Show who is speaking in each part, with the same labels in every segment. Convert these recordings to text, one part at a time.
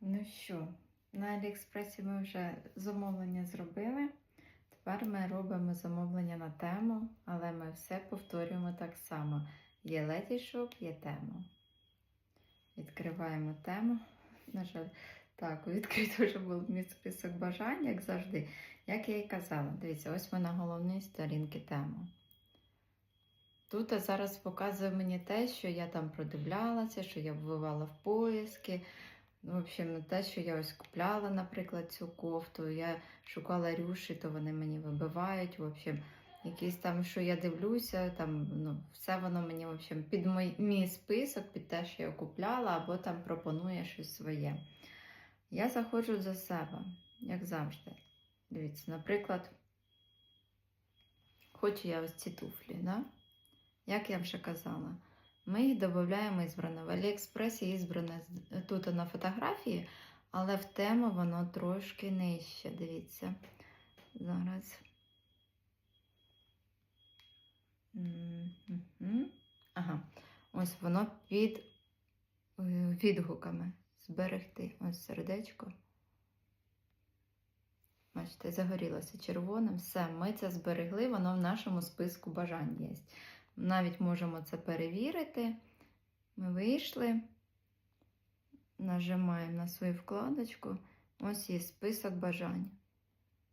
Speaker 1: Ну що, на Аліекспресі ми вже замовлення зробили. Тепер ми робимо замовлення на тему, але ми все повторюємо так само. Є летішоп, є тема. Відкриваємо тему. На жаль, так, відкрито вже був мій список бажань, як завжди. Як я і казала, дивіться, ось ми на головній сторінці тему. Тут зараз показує мені те, що я там продивлялася, що я вбивала в поиски. Ну, В общем, те, що я ось купляла, наприклад, цю кофту, я шукала рюші, то вони мені вибивають. В общем, якісь там, що я дивлюся, там ну, все воно мені в общем, під мій, мій список, під те, що я купляла, або там пропонує щось своє. Я заходжу за себе, як завжди. Дивіться, наприклад, хочу я ось ці туфлі, да? як я вже казала. Ми їх додаємо ізбрано. В Аліекспресі ізбране з- тут на фотографії, але в тему воно трошки нижче. Дивіться. Зараз. Ага. Ось воно під е, відгуками. Зберегти. Ось сердечко. Бачите, загорілося червоним. Все, ми це зберегли, воно в нашому списку бажань є. Навіть можемо це перевірити. Ми вийшли, нажимаємо на свою вкладочку. Ось є список бажань.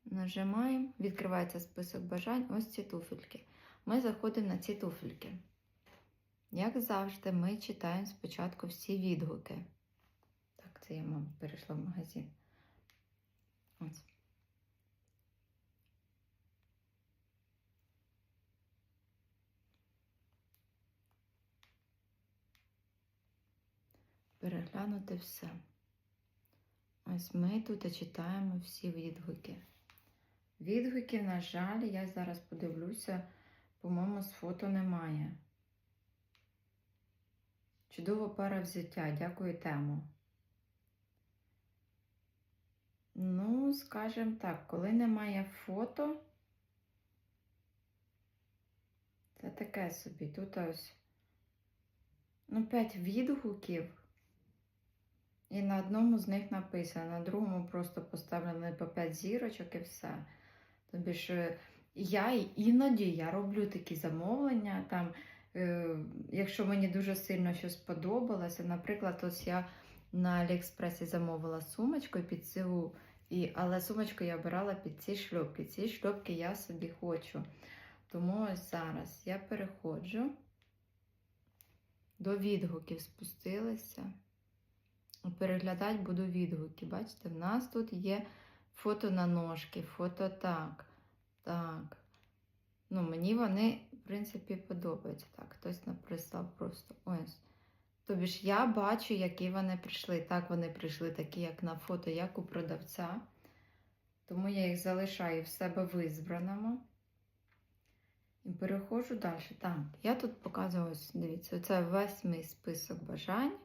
Speaker 1: Нажимаємо, відкривається список бажань, ось ці туфельки. Ми заходимо на ці туфельки. Як завжди, ми читаємо спочатку всі відгуки. Так, це я, мабуть, перейшла в магазин. Ось. Переглянути все. Ось ми тут читаємо всі відгуки. Відгуків, на жаль, я зараз подивлюся, по-моєму, з фото немає. Чудова пара взяття, дякую тему. Ну, скажімо так, коли немає фото, це таке собі. Тут ось ну, 5 відгуків. І на одному з них написано, на другому просто поставлено по 5 зірочок і все. Тобі ж е, я іноді я роблю такі замовлення. Там, е, якщо мені дуже сильно щось сподобалося, наприклад, ось я на Аліекспресі замовила сумочку під цю, і, але сумочку я обирала під ці шльопки. Ці шльопки я собі хочу. Тому ось зараз я переходжу до відгуків, спустилася. Переглядати буду відгуки. Бачите, в нас тут є фото на ножки, фото так. Так. Ну, мені вони, в принципі, подобаються. Так, хтось написав просто ось. Тобі ж я бачу, які вони прийшли. Так, вони прийшли такі, як на фото, як у продавця. Тому я їх залишаю в себе в ізбраному. І переходжу далі. Так, я тут показую, ось, дивіться, це весь мій список бажань.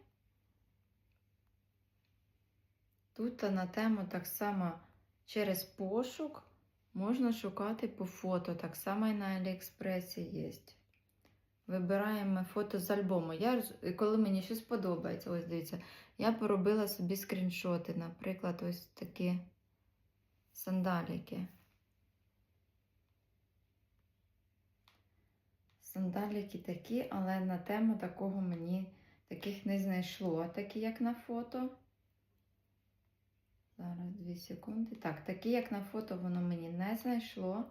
Speaker 1: Тут на тему так само через пошук можна шукати по фото. Так само і на Аліекспресі є. Вибираємо фото з альбому. Я, коли мені щось подобається, ось дивіться, я поробила собі скріншоти. Наприклад, ось такі сандаліки. Сандаліки такі, але на тему такого мені таких не знайшло, такі як на фото. Зараз 2 секунди. Так, такі, як на фото, воно мені не знайшло.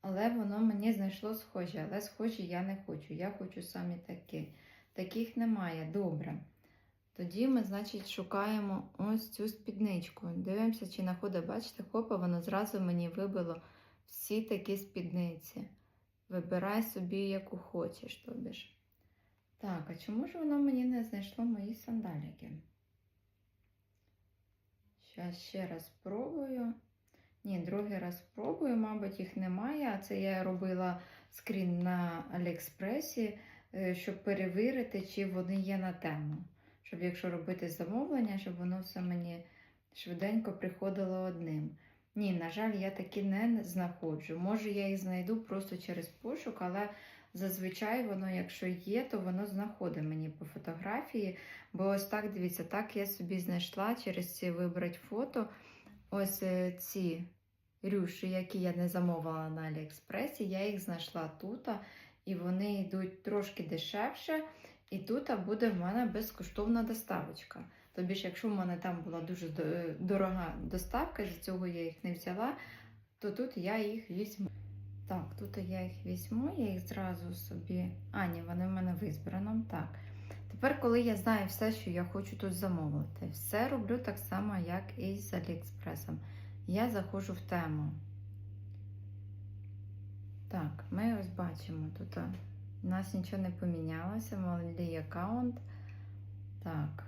Speaker 1: Але воно мені знайшло схожі. Але схожі я не хочу. Я хочу самі такі. Таких немає. Добре. Тоді ми, значить, шукаємо ось цю спідничку. Дивимося, чи знаходить, бачите, хопа, воно зразу мені вибило всі такі спідниці. Вибирай собі, яку хочеш, тобі ж. Так, а чому ж воно мені не знайшло мої сандаліки? Зараз ще раз спробую. Ні, другий раз спробую, мабуть, їх немає. А це я робила скрін на Аліекспресі, е, щоб перевірити, чи вони є на тему. Щоб якщо робити замовлення, щоб воно все мені швиденько приходило одним. Ні, на жаль, я такі не знаходжу. Може, я їх знайду просто через пошук, але зазвичай воно, якщо є, то воно знаходить мені по фотографії. Бо ось так, дивіться, так я собі знайшла через ці вибрати фото. Ось е, ці рюші, які я не замовила на Аліекспресі, я їх знайшла тут, і вони йдуть трошки дешевше. І тут буде в мене безкоштовна доставочка. Тобі ж, якщо в мене там була дуже дорога доставка, з цього я їх не взяла, то тут я їх візьму. Так, тут я їх візьму, я їх зразу собі. А, ні, вони в мене в ізбраному. Так. Тепер, коли я знаю все, що я хочу тут замовити, все роблю так само, як і з Аліекспресом. Я заходжу в тему. Так, ми ось бачимо тут. У нас нічого не помінялося, молодий аккаунт. Так.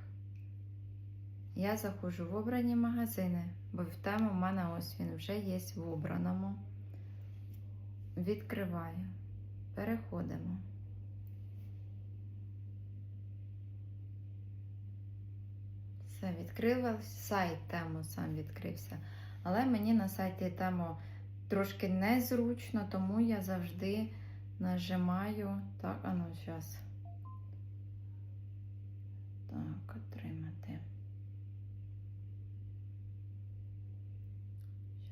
Speaker 1: Я заходжу в обрані магазини, бо в тему в мене ось він вже є в обраному. Відкриваю. Переходимо. Все, відкрила сайт тему сам відкрився. Але мені на сайті тему трошки незручно, тому я завжди нажимаю. Так, а ну зараз. Так, отримати.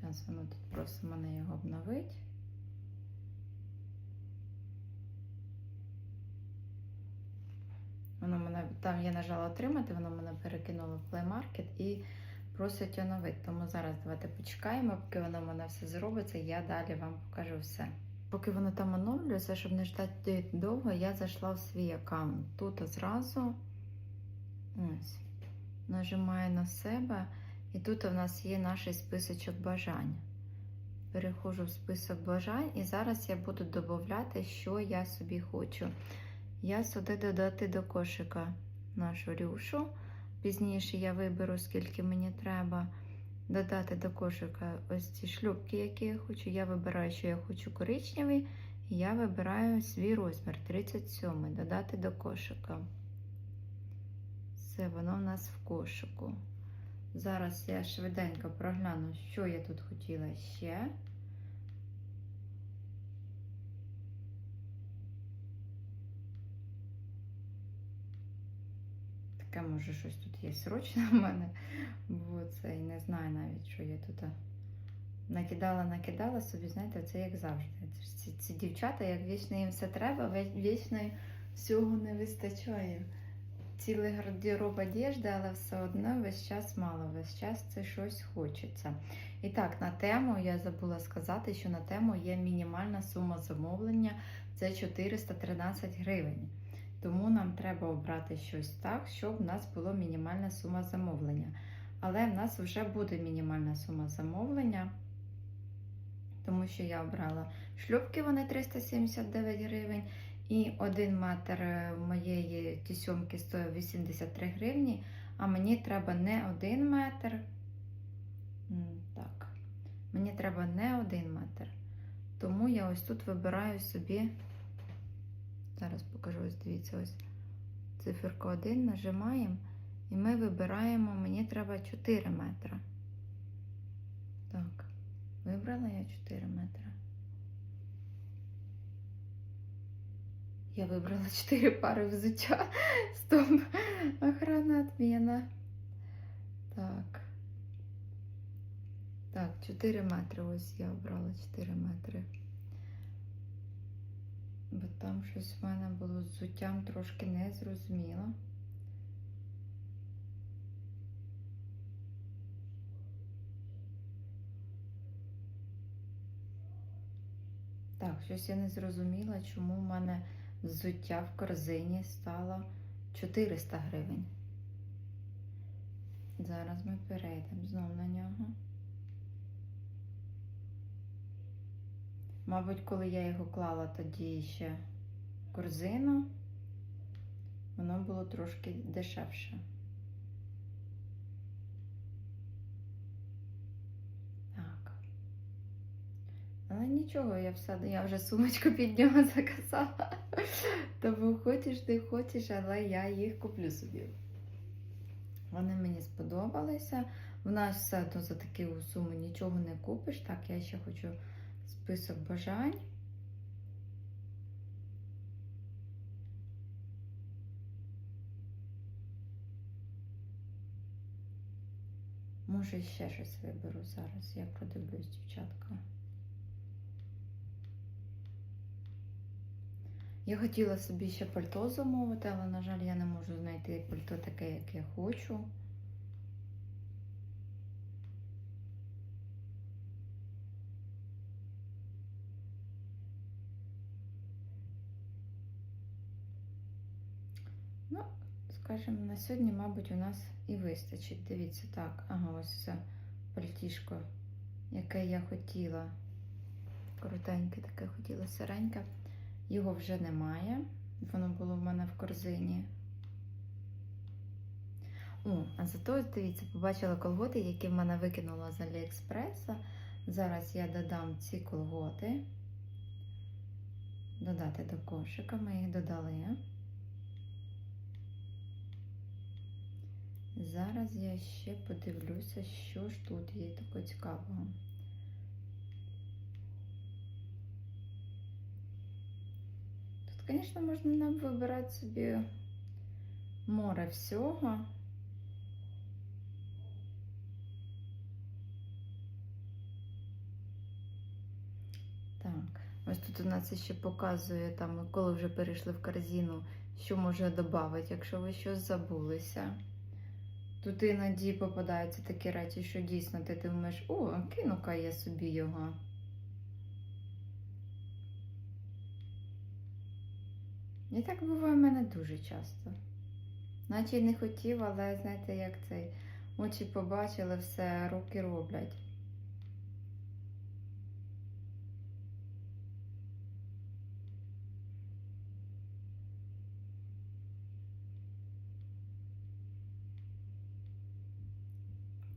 Speaker 1: Зараз воно тут просить мене його обновити. Воно мене там я нажала отримати, воно мене перекинуло в Play Market і просить оновити. Тому зараз давайте почекаємо, поки воно в мене все зробиться, я далі вам покажу все. Поки воно там оновлюється, щоб не ждати довго, я зайшла в свій аккаунт. Тут зразу ось, нажимаю на себе, і тут у нас є наш списочок бажань. Переходжу в список бажань, і зараз я буду додати, що я собі хочу. Я сюди додати до кошика нашу рюшу. Пізніше я виберу, скільки мені треба. Додати до кошика ось ці шлюбки, які я хочу. Я вибираю, що я хочу коричневий. І я вибираю свій розмір 37. Додати до кошика. Все, воно в нас в кошику. Зараз я швиденько прогляну, що я тут хотіла ще. Таке, може, щось тут є срочне в мене, бо це і не знаю навіть, що я тут накидала, накидала собі, знаєте, це як завжди. Ці, ці дівчата, як вічно їм все треба, вічно всього не вистачає. Цілий гардероб одежди, але все одно весь час мало, весь час це щось хочеться. І так, на тему я забула сказати, що на тему є мінімальна сума замовлення це 413 гривень. Тому нам треба обрати щось так, щоб в нас була мінімальна сума замовлення. Але в нас вже буде мінімальна сума замовлення, тому що я обрала шлюбки, вони 379 гривень. І один метр моєї тісьомки стоїть 83 гривні, а мені треба не один метр. Так, мені треба не один метр. Тому я ось тут вибираю собі. Зараз покажу, ось дивіться, ось циферка 1, нажимаємо, і ми вибираємо, мені треба 4 метри. Так, вибрала я 4 метри. Я вибрала 4 пари взуття. Стоп, охрана отмена. Так. Так, 4 метри. Ось я обрала 4 метри. Бо там щось в мене було з взуттям трошки незрозуміло. Так, щось я не зрозуміла, чому в мене взуття в корзині стало 400 гривень. Зараз ми перейдемо знову на нього. Мабуть, коли я його клала тоді ще корзину, воно було трошки дешевше. Так. Але нічого, я все, я вже сумочку під нього заказала. Тому хочеш, не хочеш, але я їх куплю собі. Вони мені сподобалися. В нас все одно за таку суму нічого не купиш. Так, я ще хочу список бажань. Може, ще щось виберу зараз, я продивлюсь, дівчатка. Я хотіла собі ще пальто замовити, але, на жаль, я не можу знайти пальто таке, як я хочу. Ну, скажімо, на сьогодні, мабуть, у нас і вистачить. Дивіться, так, ага, ось це пальтішко, яке я хотіла. Коротеньке таке хотіла сиреньке. Його вже немає. Воно було в мене в корзині. О, а зато, дивіться, побачила колготи, які в мене викинула з Аліекспреса. Зараз я додам ці колготи. Додати до кошика. Ми їх додали. Зараз я ще подивлюся, що ж тут є такого цікавого. Тут, звісно, можна нам вибирати собі море всього. Так, ось тут у нас ще показує, там, коли вже перейшли в корзину, що може додати, якщо ви щось забулися. Тут іноді попадаються такі речі, що дійсно ти думаєш, о, кину-ка я собі його. І так буває в мене дуже часто. Наче й не хотів, але знаєте, як цей очі побачили, все, руки роблять.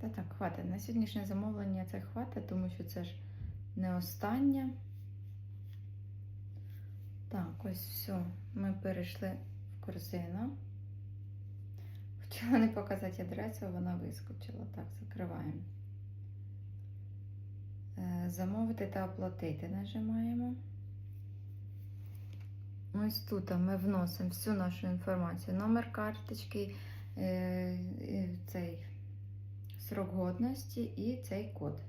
Speaker 1: Та так, хватить. На сьогоднішнє замовлення це хватить, тому що це ж не останнє. Так, ось все. Ми перейшли в корзину. Хотіла не показати адресу, вона вискочила. Так, закриваємо. Е, Замовити та оплатити нажимаємо. Ось тут ми вносимо всю нашу інформацію. Номер карточки, е, цей срок годності і цей код.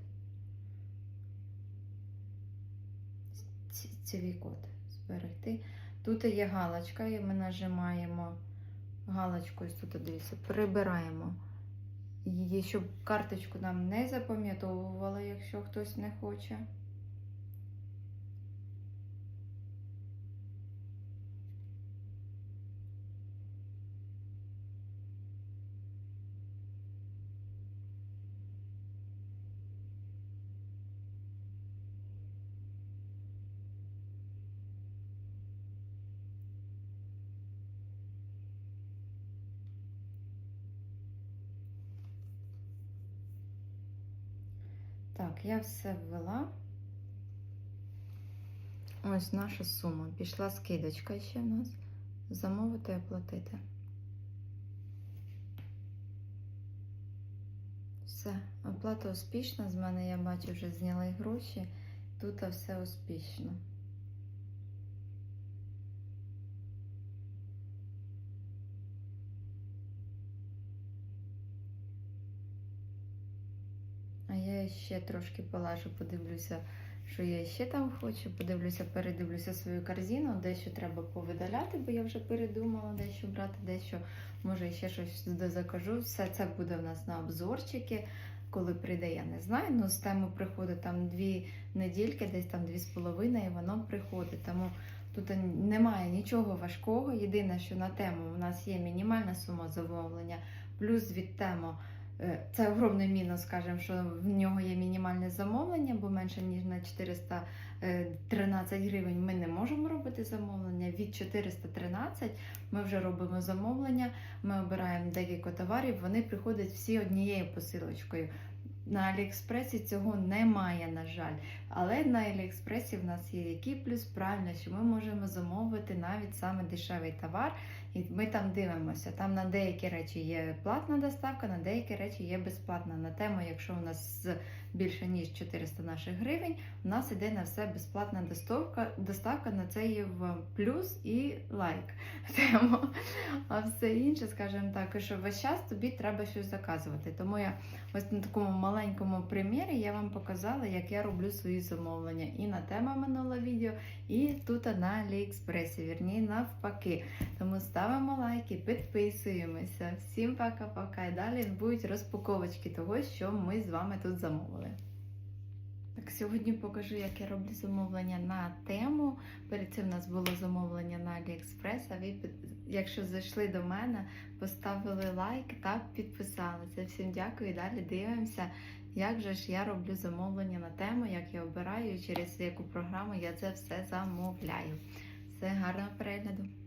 Speaker 1: Ці- код зберегти. Тут є галочка, і ми нажимаємо галочку, ось тут дивіться, прибираємо її, щоб карточку нам не запам'ятовувала, якщо хтось не хоче. Так, я все ввела. Ось наша сума. Пішла скидочка ще в нас. Замовити і оплатити. Все, оплата успішна. З мене я бачу, вже зняли гроші. Тут все успішно. Я ще трошки полажу, подивлюся, що я ще там хочу. Подивлюся, передивлюся свою корзину, дещо треба повидаляти, бо я вже передумала дещо брати, дещо може ще щось закажу. Все це буде в нас на обзорчики. Коли прийде, я не знаю. Ну, з тему приходить там дві недільки, десь там дві з половиною, і воно приходить. Тому тут немає нічого важкого. Єдине, що на тему у нас є мінімальна сума замовлення, плюс від тему. Е, Це огромний мінус, скажімо, що в нього є мінімальне замовлення, бо менше ніж на 413 гривень ми не можемо робити замовлення. Від 413 ми вже робимо замовлення, ми обираємо декілька товарів, вони приходять всі однією посилочкою. На Аліекспресі цього немає, на жаль. Але на Аліекспресі в нас є який плюс правильно, що ми можемо замовити навіть саме дешевий товар, І ми там дивимося. Там на деякі речі є платна доставка, на деякі речі є безплатна. На тему, якщо у нас більше ніж 400 наших гривень, у нас іде на все безплатна доставка. Доставка на це є в плюс і лайк тему. А все інше, скажімо так, що весь час тобі треба щось заказувати. Тому я ось на такому маленькому примірі я вам показала, як я роблю свої замовлення і на тему минулого відео, і тут на Аліекспресі, вірні навпаки. Тому ставимо лайки, підписуємося. Всім пока-пока. І далі будуть розпаковочки того, що ми з вами тут замовили. Так, сьогодні покажу, як я роблю замовлення на тему. Перед цим у нас було замовлення на AliExpress, а ви, якщо зайшли до мене, поставили лайк та підписалися. Всім дякую і далі дивимося, як же ж я роблю замовлення на тему, як я обираю, через яку програму я це все замовляю. Все гарного перегляду!